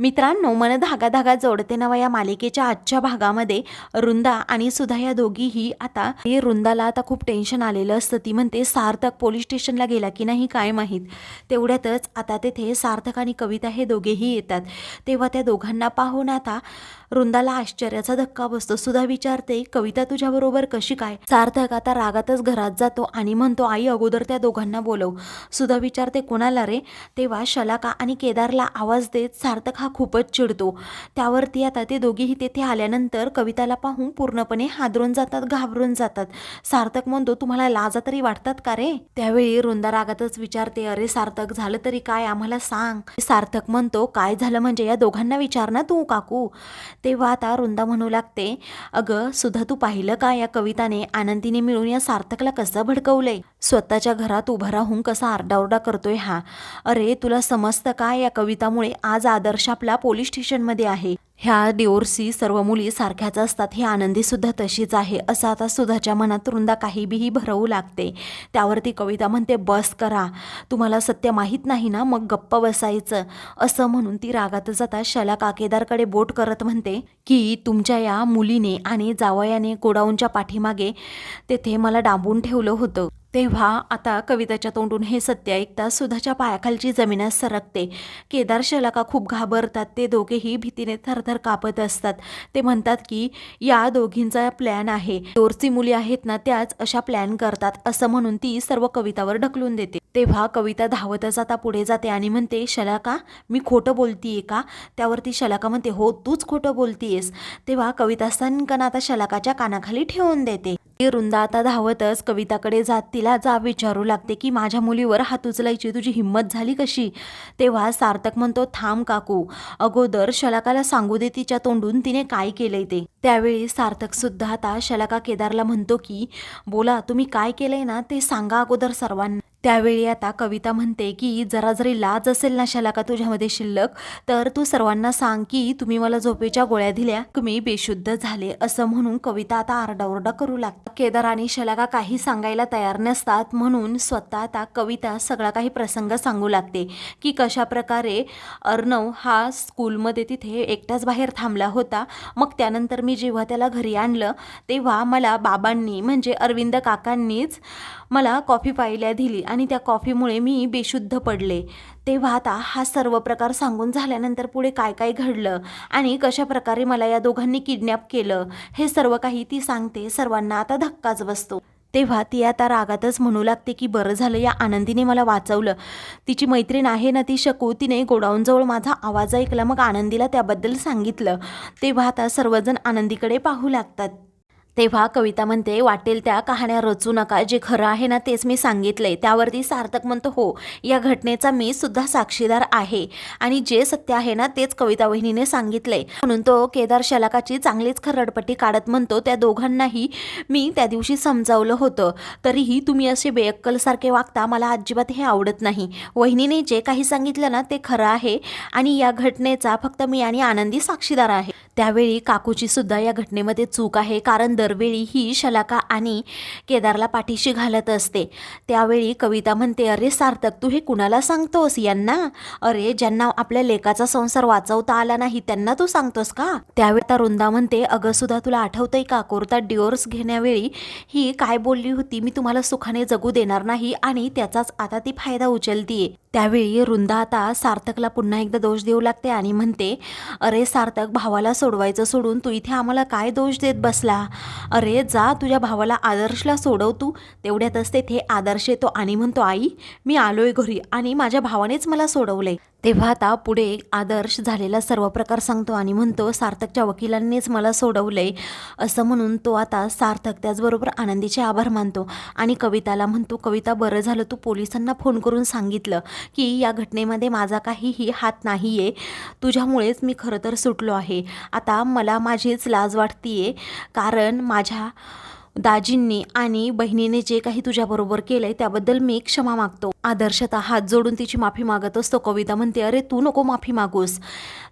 मित्रांनो मन धागा धागा जोडते नवा या मालिकेच्या आजच्या भागामध्ये रुंदा आणि सुधा या दोघीही आता हे रुंदाला आता खूप टेन्शन आलेलं असतं. ती म्हणते सार्थक पोलीस स्टेशनला गेला की नाही काय माहीत? तेवढ्यातच आता तेथे सार्थक आणि कविता हे दोघेही येतात. तेव्हा त्या दोघांना पाहून आता रुंदाला आश्चर्याचा धक्का बसतो. सुधा विचारते कविता तुझ्याबरोबर कशी काय? सार्थक आता रागातच घरात जातो आणि म्हणतो आई अगोदर त्या दोघांना बोलव. सुधा विचारते कोणाला रे? तेव्हा शलाका आणि केदारला आवाज देत सार्थक हा खूपच चिडतो. त्यावरती आता ते दोघीही तेथे आल्यानंतर कविताला पाहून पूर्णपणे हादरून जातात घाबरून जातात. सार्थक म्हणतो तुम्हाला लाजा तरी वाटतात का रे? त्यावेळी रुंदा रागातच विचारते अरे सार्थक झालं तरी काय? आम्हाला सांग. सार्थक म्हणतो काय झालं म्हणजे या दोघांना विचार ना तू काकू. तेव्हा आता रुंदा म्हणू लागते. अगं सुद्धा तू पाहिलं का या कविताने आनंदीने मिळून या सार्थकला कसं भडकवलंय? स्वतःच्या घरात उभं राहून कसा आरडाओरडा करतोय हा? अरे तुला समजतं का या कवितामुळे आज आदर्श आपला पोलीस स्टेशनमध्ये आहे? ह्या डिओरसी सर्व मुली सारख्याच असतात ही आनंदी सुद्धा तशीच आहे. असं आता सुधाच्या मनात रुंदा काही बीही भरवू लागते. त्यावरती कविता म्हणते बस करा. तुम्हाला सत्य माहीत नाही ना मग गप्प बसायचं. असं म्हणून ती रागात जाता शला काकेदारकडे बोट करत म्हणते की तुमच्या या मुलीने आणि जावयाने गोडाऊनच्या पाठीमागे तेथे मला डांबून ठेवलं होतं. तेव्हा आता कविताच्या तोंडून हे सत्य ऐकता सुधाच्या पायाखालची जमीनच सरकते. केदार शलाका खूप घाबरतात ते दोघेही भीतीने थरथर कापत असतात. ते म्हणतात की या दोघींचा प्लॅन आहे. दोरची मुली आहेत ना त्याच अशा प्लॅन करतात असं म्हणून ती सर्व कवितावर ढकलून देते. तेव्हा कविता धावतच आता पुढे जाते आणि म्हणते शलाका मी खोटं बोलतीये का? त्यावरती शलाका म्हणते हो तूच खोटं बोलतीयेस. तेव्हा कविता सनकन आता शलाकाच्या कानाखाली ठेवून देते. रुंद आता धावतच कविताकडे जात तिला जा विचारू लागते की माझ्या मुलीवर हात उचलायची तुझी हिंमत झाली कशी? तेव्हा सार्थक म्हणतो थांब काकू अगोदर शलाकाला सांगू दे तिच्या तोंडून तिने काय केलंय ते. त्यावेळी सार्थक सुद्धा आता शलाका केदारला म्हणतो की बोला तुम्ही काय केलंय ना ते सांगा अगोदर सर्वांना. त्यावेळी आता कविता म्हणते की जरा जरी लाज असेल ना शलाका तुझ्यामध्ये शिल्लक तर तू सर्वांना सांग की तुम्ही मला झोपेच्या गोळ्या दिल्या तुम्ही बेशुद्ध झाले. असं म्हणून कविता आता आरडाओरडा करू लागतात. केदार आणि शलाका काही सांगायला तयार नसतात म्हणून स्वतः आता कविता सगळा काही प्रसंग सांगू लागते की कशा प्रकारे अर्णव हा स्कूलमध्ये तिथे एकटाच बाहेर थांबला होता. मग त्यानंतर मी जेव्हा त्याला घरी आणलं तेव्हा मला बाबांनी म्हणजे अरविंद काकांनीच मला कॉफी पाहिल्या दिली आणि त्या कॉफीमुळे मी बेशुद्ध पडले. तेव्हा आता हा सर्व प्रकार सांगून झाल्यानंतर पुढे काय काय घडलं आणि कशा प्रकारे मला या दोघांनी किडनॅप केलं हे सर्व काही ती सांगते सर्वांना आता धक्काच बसतो. तेव्हा ती आता रागातच म्हणू लागते की बरं झालं या आनंदीने मला वाचवलं. तिची मैत्रीण आहे ना ती शकू तिने गोडाऊनजवळ माझा आवाज ऐकला मग आनंदीला त्याबद्दल सांगितलं. तेव्हा आता सर्वजण आनंदीकडे पाहू लागतात. तेव्हा कविता म्हणते वाटेल त्या कहाण्या रचू नका जे खरं आहे ना तेच मी सांगितले त्यावरती सार्थक म्हणतो हो या घटनेचा मी सुद्धा साक्षीदार आहे आणि जे सत्य आहे ना तेच कविता वहिनीने सांगितले म्हणून तो केदार शलाकाची चांगलीच खरडपट्टी काढत म्हणतो त्या दोघांनाही मी त्या दिवशी समजावलं होतं. तरीही तुम्ही असे बेअक्कलसारखे वागता मला अजिबात हे आवडत नाही. वहिनीने जे काही सांगितलं ना ते खरं आहे आणि या घटनेचा फक्त मी आणि आनंदी साक्षीदार आहे. त्यावेळी काकूची सुद्धा या घटनेमध्ये चूक आहे. कारण दरवेळी ही शलाका आणि केदारला पाठीशी घालत असते. त्यावेळी कविता म्हणते अरे सार्थक तू हे कुणाला सांगतोस? यांना? अरे ज्यांना आपल्या लेकाचा संसार वाचवता आला नाही त्यांना तू सांगतोस का? त्यावेळी आता रुंदा म्हणते अगं सुद्धा तुला आठवतंय का? कोर्टात डिओर्स घेण्यावेळी ही काय बोलली होती? मी तुम्हाला सुखाने जगू देणार नाही आणि त्याचाच आता ती फायदा उचलतीये. त्यावेळी रुंदा आता सार्थकला पुन्हा एकदा दोष देऊ लागते आणि म्हणते अरे सार्थक भावाला सोडवायचं सोडून तू इथे आम्हाला काय दोष देत बसला? अरे जा तुझ्या भावाला आदर्शला सोडव तू. तेवढ्यातच तेथे आदर्श येतो आणि म्हणतो आई मी आलोय घरी आणि माझ्या भावानेच मला सोडवलंय. तेव्हा आता पुढे आदर्श झालेला सर्व प्रकार सांगतो आणि म्हणतो सार्थकच्या वकिलांनीच मला सोडवलंय. असं म्हणून तो आता सार्थक त्याचबरोबर आनंदीचे आभार मानतो आणि कविताला म्हणतो कविता बरं झालं तू पोलिसांना फोन करून सांगितलं. की या घटनेमध्ये माझा काहीही हात नाही आहे तुझ्यामुळेच मी खरं तर सुटलो आहे. आता मला माझीच लाज वाटतीये. कारण माझ्या दाजींनी आणि बहिणीने जे काही तुझ्याबरोबर केलं आहे त्याबद्दल मी क्षमा मागतो. आदर्शता हात जोडून तिची माफी मागत असतो. कविता म्हणते अरे तू नको माफी मागूस.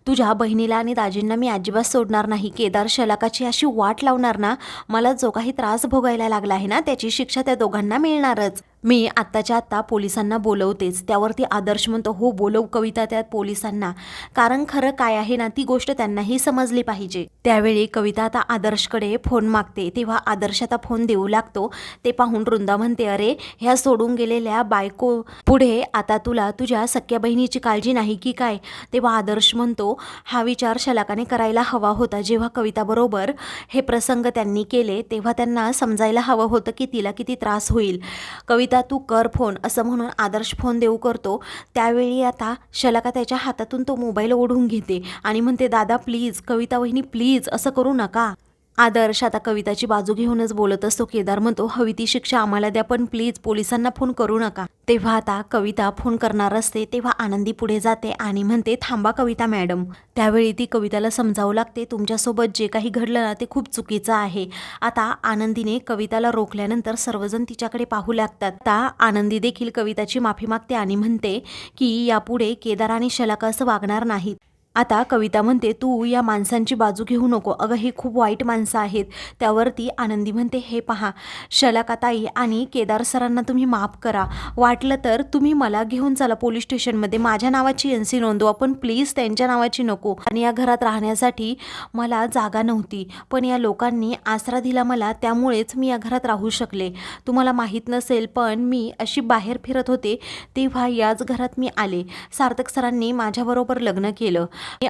तुझ्या बहिणीला आणि दाजींना मी अजिबात सोडणार नाही. केदार शलाकाची अशी वाट लावणार ना मला जो काही त्रास भोगायला लागला आहे ना त्याची शिक्षा त्या दोघांना मिळणारच. मी आत्ताच्या आत्ता पोलिसांना बोलवतेच. त्यावरती आदर्श म्हणतो हो बोलव कविता त्यात पोलिसांना. कारण खरं काय आहे ना ती गोष्ट त्यांनाही समजली पाहिजे. त्यावेळी कविता आता आदर्शकडे फोन मागते. तेव्हा आदर्श आता फोन देऊ लागतो. ते पाहून वृंदा म्हणते अरे ह्या सोडून गेलेल्या बायको पुढे आता तुला तुझ्या सख्या बहिणीची काळजी नाही की काय? तेव्हा आदर्श म्हणतो हा विचार शलाकाने करायला हवा होता जेव्हा कविताबरोबर हे प्रसंग त्यांनी केले तेव्हा त्यांना समजायला हवं होतं की तिला किती त्रास होईल. कविता तू कर फोन असं म्हणून आदर्श फोन देऊ करतो. त्यावेळी आता शलाका त्याच्या हातातून तो मोबाईल ओढून घेते आणि म्हणते दादा प्लीज कविता वहिनी प्लीज असं करू नका. आदर्श आता कविताची बाजू घेऊनच बोलत असतो. केदार म्हणतो हवी ती शिक्षा आम्हाला द्या पण प्लीज पोलिसांना फोन करू नका. तेव्हा आता कविता फोन करणार असते तेव्हा आनंदी पुढे जाते आणि म्हणते थांबा कविता मॅडम. त्यावेळी ती कविताला समजावू लागते तुमच्यासोबत जे काही घडलं ना ते खूप चुकीचं आहे. आता आनंदीने कविताला रोखल्यानंतर सर्वजण तिच्याकडे पाहू लागतात. आता आनंदी देखील कविताची माफी मागते आणि म्हणते की यापुढे केदार आणि शलाका असं वागणार नाहीत. आता कविता म्हणते तू या माणसांची बाजू घेऊ नको. अगं हे खूप वाईट माणसं आहेत. त्यावरती आनंदी म्हणते हे पहा शलाकाताई आणि केदार सरांना तुम्ही माफ करा. वाटलं तर तुम्ही मला घेऊन चला पोलीस स्टेशनमध्ये. माझ्या नावाची एन सी नोंदवा पण प्लीज त्यांच्या नावाची नको. आणि या घरात राहण्यासाठी मला जागा नव्हती पण या लोकांनी आसरा दिला मला त्यामुळेच मी या घरात राहू शकले. तुम्हाला माहीत नसेल पण मी अशी बाहेर फिरत होते तेव्हा याच घरात मी आले. सार्थक सरांनी माझ्याबरोबर लग्न केलं.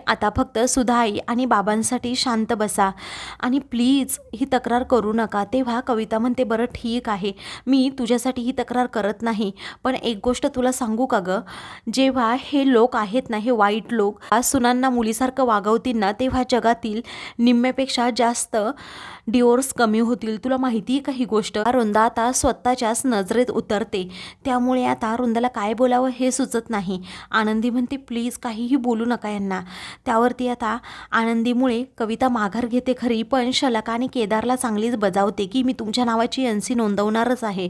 आता फक्त सुधाई आणि बाबांसाठी शांत बसा. आणि प्लीज ही तक्रार करू नका. तेव्हा कविता म्हणते बरं ठीक आहे. मी तुझ्यासाठी ही तक्रार करत नाही. पण एक गोष्ट तुला सांगू का गं? जेव्हा हे लोक आहेत ना हे वाईट लोक सुनांना मुलीसारखं वागवतील ना तेव्हा जगातील निम्म्यापेक्षा जास्त डिओर्स कमी होतील. तुला माहिती आहे का ही गोष्ट? रुंदा आता स्वतःच्याच नजरेत उतरते. त्यामुळे आता रुंदाला काय बोलावं हे सुचत नाही. आनंदी म्हणते प्लीज काहीही बोलू नका यांना. त्यावरती आता आनंदीमुळे कविता माघार घेते खरी पण शलका आणि केदारला चांगलीच बजावते की मी तुमच्या नावाची एन सी नोंदवणारच आहे.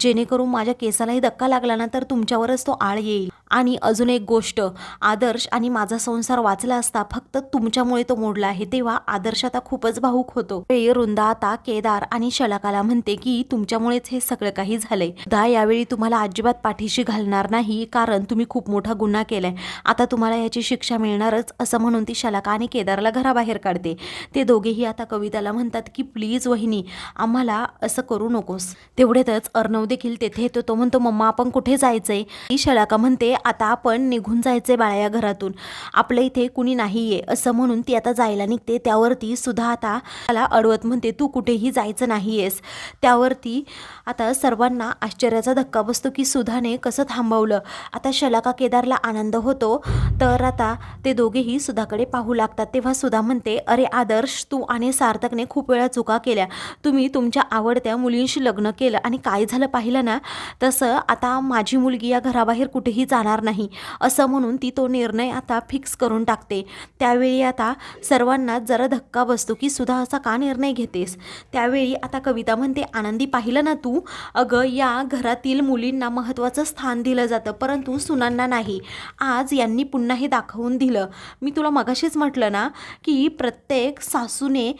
जेणेकरून माझ्या केसालाही धक्का लागला ना तर तुमच्यावरच तो आळ येईल. आणि अजून एक गोष्ट आदर्श आणि माझा संसार वाचला असता फक्त तुमच्यामुळे तो मोडला आहे तेव्हा आदर्श आता खूपच भाऊक होतो. रुंदा आता केदार आणि शलाकाला म्हणते की तुमच्यामुळेच हे सगळं काही झालंय. दा यावेळी तुम्हाला अजिबात पाठीशी घालणार नाही कारण तुम्ही खूप मोठा गुन्हा केलाय. आता तुम्हाला याची शिक्षा मिळणारच असं म्हणून ती शलाका आणि केदारला घराबाहेर काढते. ते दोघेही आता कविताला म्हणतात की प्लीज वहिनी आम्हाला असं करू नकोस. तेवढ्यातच अर्णव देखील तेथे येतो. तो म्हणतो मम्मा आपण कुठे जायचंय? ही शलाका म्हणते आता आपण निघून जायचे बाळा या घरातून. आपल्या इथे कुणी नाहीये असं म्हणून ती आता जायला निघते. त्यावरती सुद्धा आता मला अडवत म्हणते तू कुठेही जायचं नाहीयेस. त्यावरती आता सर्वांना आश्चर्याचा धक्का बसतो की सुधाने कसं थांबवलं. आता शलाका केदारला आनंद होतो तर आता ते दोघेही सुधाकडे पाहू लागतात. तेव्हा सुधा म्हणते अरे आदर्श तू आणि सार्थकने खूप वेळा चुका केल्या. तुम्ही तुमच्या आवडत्या मुलींशी लग्न केलं आणि काय झालं पाहिलं ना? तसं आता माझी मुलगी या घराबाहेर कुठेही जाणार नाही. असं म्हणून ती तो निर्णय आता फिक्स करून टाकते. त्यावेळी आता सर्वांना जरा धक्का बसतो की सुधा असा का निर्णय घेतेस? त्यावेळी आता कविता म्हणते आनंदी पाहिलं ना तू? अगं या घरातील मुलींना महत्त्वाचं स्थान दिलं जातं परंतु सुनांना नाही. आज यांनी पुन्हा हे दाखवून दिलं. मी तुला मगाशीच म्हटलं ना की प्रत्येक सासूने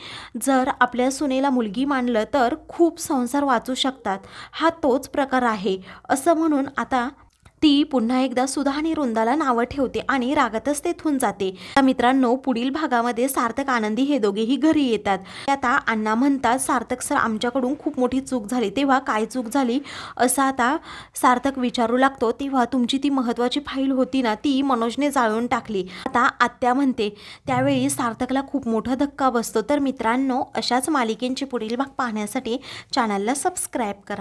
जर आपल्या सुनेला मुलगी मानलं तर खूप संसार वाचू शकतात. हा तोच प्रकार आहे. असं म्हणून आता ती पुन्हा एकदा सुधा आणि रुंदाला नावं ठेवते आणि रागातच तेथून जाते. मित्रांनो पुढील भागामध्ये सार्थक आनंदी हे दोघेही घरी येतात. आता अण्णा म्हणतात सार्थक सर आमच्याकडून खूप मोठी चूक झाली. तेव्हा काय चूक झाली? असं आता सार्थक विचारू लागतो. तेव्हा तुमची ती महत्त्वाची फाईल होती ना ती मनोजने जाळून टाकली. आता आत्या म्हणते त्यावेळी सार्थकला खूप मोठा धक्का बसतो. तर मित्रांनो अशाच मालिकेंचे पुढील भाग पाहण्यासाठी चॅनलला सबस्क्राईब करा.